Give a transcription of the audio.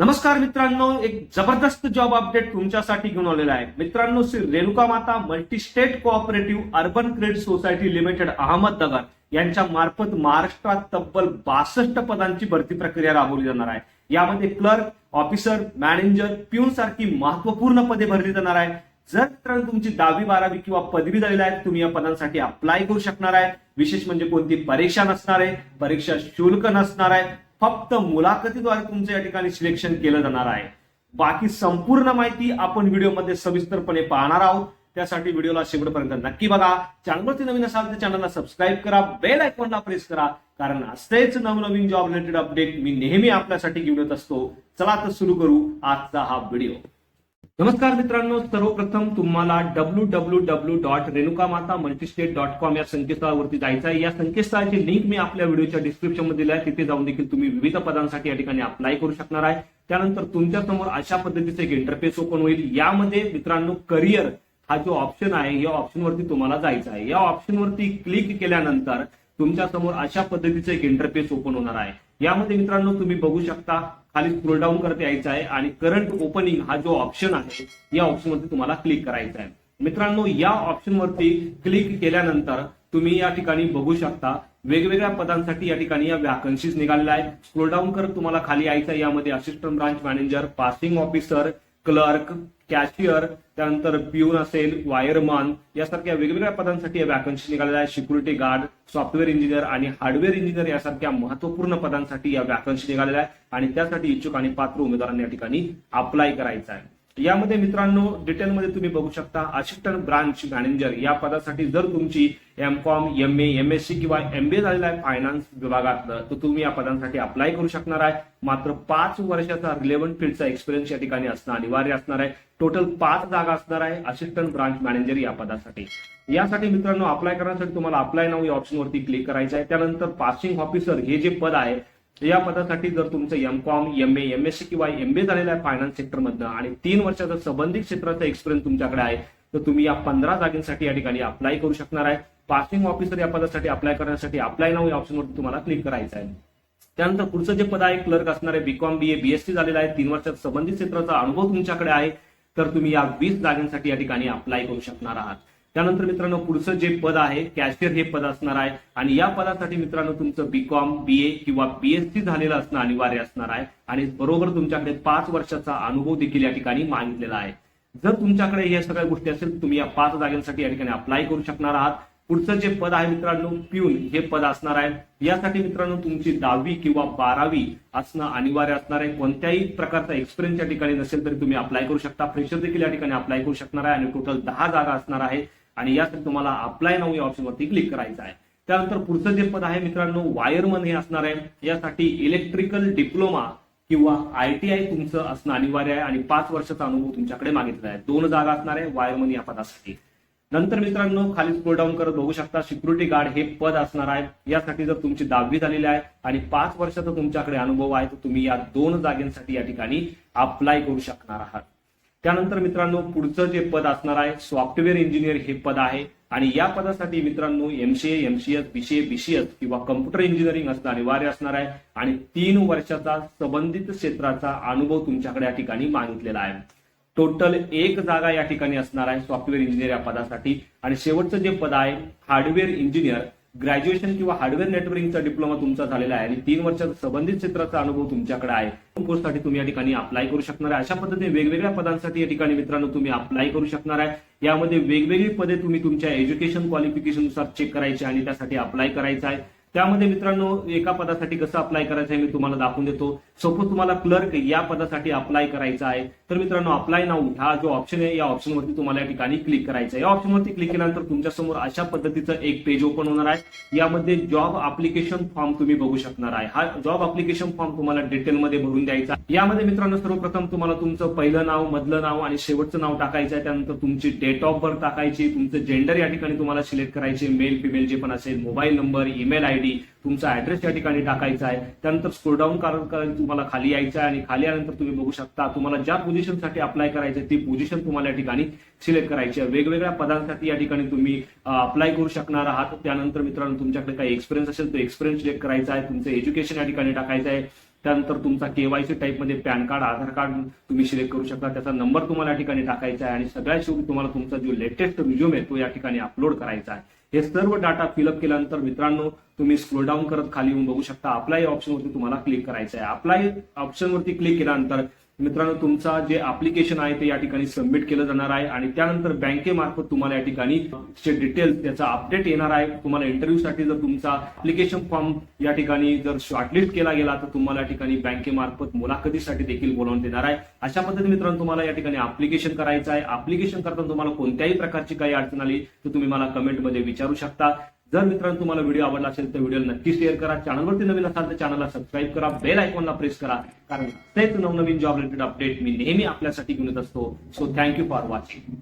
नमस्कार मित्रांनो एक जबरदस्त जॉब अपडेट तुमच्यासाठी घेऊन आलेला आहे. मित्रांनो Shri Renuka Mata multi state cooperative urban credit society limited Ahmednagar यांच्या मार्फत महाराष्ट्रात तब्बल बासष्ट पदांची भरती प्रक्रिया राबवली जाणार आहे. यामध्ये क्लर्क ऑफिसर मॅनेजर प्यून सारखी महत्त्वपूर्ण पदे भरली जाणार आहे. जर मित्रांनो तुमची दहावी बारावी किंवा पदवी झालेली आहे तुम्ही या पदांसाठी अप्लाय करू शकणार आहे. विशेष म्हणजे कोणती परीक्षा नसणार आहे परीक्षा शुल्क नसणार आहे फक्त मुलाखतीद्वारे तुमचं या ठिकाणी सिलेक्शन केलं जाणार आहे. बाकी संपूर्ण माहिती आपण व्हिडिओमध्ये सविस्तरपणे पाहणार आहोत. त्यासाठी व्हिडिओला शेवटपर्यंत नक्की बघा. चॅनलवरती नवीन असाल तर चॅनलला सबस्क्राईब करा. बेल आयकॉनला प्रेस करा. कारण असेच नवनवीन जॉब रिलेटेड अपडेट मी नेहमी आपल्यासाठी घेऊन येत असतो. चला तर सुरू करू आजचा हा व्हिडिओ. नमस्कार मित्रांनो सर्वप्रथम तुम्हाला W W W dot Renuka Mata multistate dot com या संकेतस्थळावरती जायचं आहे. या संकेतस्थळाची लिंक मी आपल्या व्हिडिओच्या डिस्क्रिप्शनमध्ये दिली आहे. तिथे जाऊन देखील तुम्ही विविध पदांसाठी या ठिकाणी अप्लाय करू शकणार आहे. त्यानंतर तुमच्यासमोर अशा पद्धतीचं एक इंटरफेस ओपन होईल. यामध्ये मित्रांनो करिअर हा जो ऑप्शन आहे या ऑप्शनवरती तुम्हाला जायचं आहे. या ऑप्शनवरती क्लिक केल्यानंतर तुमच्यासमोर अशा पद्धतीचं एक इंटरफेस ओपन होणार आहे. यामध्ये मित्रांनो तुम्ही बघू शकता खाली स्क्रोल डाऊन करत यायचं आहे आणि करंट ओपनिंग हा जो ऑप्शन आहे या ऑप्शनवरती तुम्हाला क्लिक करायचा आहे. मित्रांनो या ऑप्शनवरती क्लिक केल्यानंतर तुम्ही या ठिकाणी बघू शकता वेगवेगळ्या पदांसाठी या ठिकाणी या वॅकन्सीज निघालेल्या आहेत. स्क्रोल डाऊन करत तुम्हाला खाली यायचं यामध्ये assistant branch manager passing officer clerk cashier त्यानंतर पिऊन असेल वायरमन यासारख्या वेगवेगळ्या पदांसाठी या वॅकन्सी निघालेल्या आहेत सिक्युरिटी गार्ड सॉफ्टवेअर इंजिनियर आणि हार्डवेअर इंजिनियर यासारख्या महत्त्वपूर्ण पदांसाठी या वॅकन्सी निघालेल्या आहेत आणि त्यासाठी इच्छुक आणि पात्र उमेदवारांनी या ठिकाणी अप्लाय करायचं आहे. यामध्ये मित्रांनो डिटेलमध्ये तुम्ही बघू शकता असिस्टंट ब्रांच मॅनेजर या पदासाठी जर तुमची M com M A M S C किंवा एम बी झालेला आहे फायनान्स विभागातलं तर तुम्ही या पदांसाठी अप्लाय करू शकणार आहे. मात्र पाच वर्षाचा रिलेव्हंट फील्डचा एक्सपिरियन्स या ठिकाणी असणं अनिवार्य असणार आहे. टोटल पाच जागा असणार आहे असिस्टंट ब्रांच मॅनेजर या पदासाठी. यासाठी मित्रांनो अप्लाय करण्यासाठी तुम्हाला अप्लाय नाव या ऑप्शनवरती क्लिक करायचं आहे. त्यानंतर पासिंग ऑफिसर हे जे पद आहे या पदासाठी जर तुमचं M com M A M S C किंवा एम बी झालेलं आहे फायनान्स सेक्टरमधनं आणि तीन वर्षाचा संबंधित क्षेत्राचा एक्सपिरियन्स तुमच्याकडे आहे तर तुम्ही या पंधरा जागेसाठी या ठिकाणी अप्लाय करू शकणार आहे. पासिंग ऑफिसर या पदासाठी अप्लाय करण्यासाठी अप्लाय नाव या ऑप्शनवरती तुम्हाला क्लिक करायचं आहे. त्यानंतर पुढचं जे पद आहे क्लर्क असणार आहे बीकॉम बी ए बीएससी झालेला आहे तीन वर्षात संबंधित क्षेत्राचा अनुभव तुमच्याकडे आहे तर तुम्ही या वीस जागांसाठी या ठिकाणी अप्लाय करू शकणार आहात. त्यानंतर मित्रांनो पुढचं जे पद आहे कॅशियर हे पद असणार आहे. आणि या पदासाठी मित्रांनो तुमचं बीकॉम बी ए किंवा बीएससी झालेलं असणं अनिवार्य असणार आहे. आणि बरोबर तुमच्याकडे पाच वर्षाचा अनुभव देखील या ठिकाणी मागितलेला आहे. जर तुमच्याकडे या सगळ्या गोष्टी असेल तुम्ही या पाच जागांसाठी या ठिकाणी अप्लाय करू शकणार आहात. पुढचं जे पद आहे मित्रांनो प्यून हे पद असणार आहे. यासाठी मित्रांनो तुमची दहावी किंवा बारावी असणं अनिवार्य असणार आहे. कोणत्याही प्रकारचा एक्सपिरियन्स या ठिकाणी नसेल तरी तुम्ही अप्लाय करू शकता. फ्रेशर देखील या ठिकाणी अप्लाय करू शकणार आहे. आणि टोटल दहा जागा असणार आहे. आणि यासाठी तुम्हाला अप्लाय नाव या ऑप्शनवरती क्लिक करायचं आहे. त्यानंतर पुढचं जे पद आहे मित्रांनो वायरमन हे असणार आहे. यासाठी इलेक्ट्रिकल डिप्लोमा किंवा आयटीआय तुमचं असणं अनिवार्य आहे आणि पाच वर्षाचा अनुभव तुमच्याकडे मागितला आहे. दोन जागा असणार आहे वायरमन या पदासाठी. नंतर मित्रांनो खाली स्क्रोल डाऊन करत बघू शकता सिक्युरिटी गार्ड हे पद असणार आहे. यासाठी जर तुमची दहावी झालेली आहे आणि पाच वर्षाचा तुमच्याकडे अनुभव आहे तर तुम्ही या दोन जागेसाठी या ठिकाणी अप्लाय करू शकणार आहात. त्यानंतर मित्रांनो पुढचं जे पद असणार आहे सॉफ्टवेअर इंजिनियर हे पद आहे. आणि या पदासाठी मित्रांनो एमसीए एमसीएस बीसीए बीसीएस किंवा कम्प्युटर इंजिनिअरिंग असणं अनिवार्य असणार आहे. आणि तीन वर्षाचा संबंधित क्षेत्राचा अनुभव तुमच्याकडे या ठिकाणी मागितलेला आहे. टोटल एक जागा या ठिकाणी असणार आहे सॉफ्टवेअर इंजिनियर या पदासाठी. आणि शेवटचं जे पद आहे हार्डवेअर इंजिनियर ग्रॅज्युएशन किंवा हार्डवेअर नेटवर्किंगचा डिप्लोमा तुमचा झालेला आहे आणि तीन वर्षाचा संबंधित क्षेत्राचा अनुभव तुमच्याकडे आहे. कोर्ससाठी तुम्ही या ठिकाणी अप्लाय करू शकणार आहे. अशा पद्धतीने वेगवेगळ्या पदांसाठी या ठिकाणी मित्रांनो तुम्ही अप्लाय करू शकणार आहे. यामध्ये वेगवेगळी पदे तुम्ही तुमच्या एज्युकेशन क्वालिफिकेशननुसार चेक करायचे आणि त्यासाठी अप्लाय करायचं आहे. त्यामध्ये मित्रांनो एका पदासाठी कसं अप्लाय करायचं आहे मी तुम्हाला दाखवून देतो. सपोज तुम्हाला क्लर्क या पदासाठी अप्लाय करायचं आहे तर मित्रांनो अप्लाय नाऊ हा जो ऑप्शन आहे या ऑप्शनवरती तुम्हाला या ठिकाणी क्लिक करायचं आहे. या ऑप्शनवरती क्लिक केल्यानंतर तुमच्यासमोर अशा पद्धतीचं एक पेज ओपन होणार आहे. यामध्ये जॉब अप्लिकेशन फॉर्म तुम्ही बघू शकणार आहे. हा जॉब अप्लिकेशन फॉर्म तुम्हाला डिटेलमध्ये भरून द्यायचा यामध्ये मित्रांनो सर्वप्रथम तुम्हाला तुमचं पहिलं नाव मधलं नाव आणि शेवटचं नाव टाकायचं आहे. त्यानंतर तुमची डेट ऑफ बर्थ टाकायची तुमचं जेंडर या ठिकाणी तुम्हाला सिलेक्ट करायचे मेल फिमेल जे पण असेल mobile number email I D तुमचा ऍड्रेस या ठिकाणी टाकायचा आहे. त्यानंतर स्क्रोडाऊन डाऊन करत तुम्हाला खाली यायचं आहे आणि खाली आल्यानंतर तुम्ही बघू शकता तुम्हाला ज्या पोझिशनसाठी अप्लाय करायचं ती पोझिशन तुम्हाला या ठिकाणी सिलेक्ट करायची आहे. वेगवेगळ्या पदांसाठी या ठिकाणी तुम्ही अप्लाय करू शकणार आहात. त्यानंतर मित्रांनो तुमच्याकडे काही एक्सपिरियन्स असेल तो एक्सपिरियन्स सिलेक्ट करायचा आहे. तुमचं एज्युकेशन या ठिकाणी टाकायचं आहे. त्यानंतर तुमचा केवायसी टाईपमध्ये पॅन कार्ड आधार कार्ड तुम्ही सिलेक्ट करू शकता. त्याचा नंबर तुम्हाला या ठिकाणी टाकायचा आहे आणि सगळ्यात शेवटी तुम्हाला तुमचा जो लेटेस्ट रिझ्युम आहे तो या ठिकाणी अपलोड करायचा आहे. हे सर्व डाटा फिलअप केल्यानंतर मित्रांनो तुम्ही स्क्रोल डाऊन करत खाली येऊन बघू शकता. अप्लाय ऑप्शनवरती तुम्हाला क्लिक करायचं आहे अप्लाय ऑप्शनवरती क्लिक केल्यानंतर मित्रांनो तुमचा जे अप्लिकेशन आहे ते या ठिकाणी सबमिट केलं जाणार आहे आणि त्यानंतर बँकेमार्फत तुम्हाला या ठिकाणी चे डिटेल्स त्याचा अपडेट येणार आहे. तुम्हाला इंटरव्ह्यूसाठी जर तुमचा अप्लिकेशन फॉर्म या ठिकाणी जर शॉर्टलिस्ट केला गेला तर तुम्हाला या ठिकाणी बँकेमार्फत मुलाखतीसाठी देखील बोलावून देणार आहे. अशा पद्धतीने मित्रांनो तुम्हाला या ठिकाणी अप्लिकेशन करायचं आहे. अप्लिकेशन करताना तुम्हाला कोणत्याही प्रकारची काही अडचण आली तर तुम्ही मला कमेंटमध्ये विचारू शकता. जर मित्रांनो तुम्हाला व्हिडिओ आवडला असेल तर व्हिडिओ नक्की शेअर करा. चॅनलवरती नवीन असाल तर चॅनलला सबस्क्राईब करा. बेल आयकॉनला प्रेस करा. कारण तेच नवनवीन जॉब रिलेटेड अपडेट मी नेहमी आपल्यासाठी घेऊन येत असतो. So thank you for watching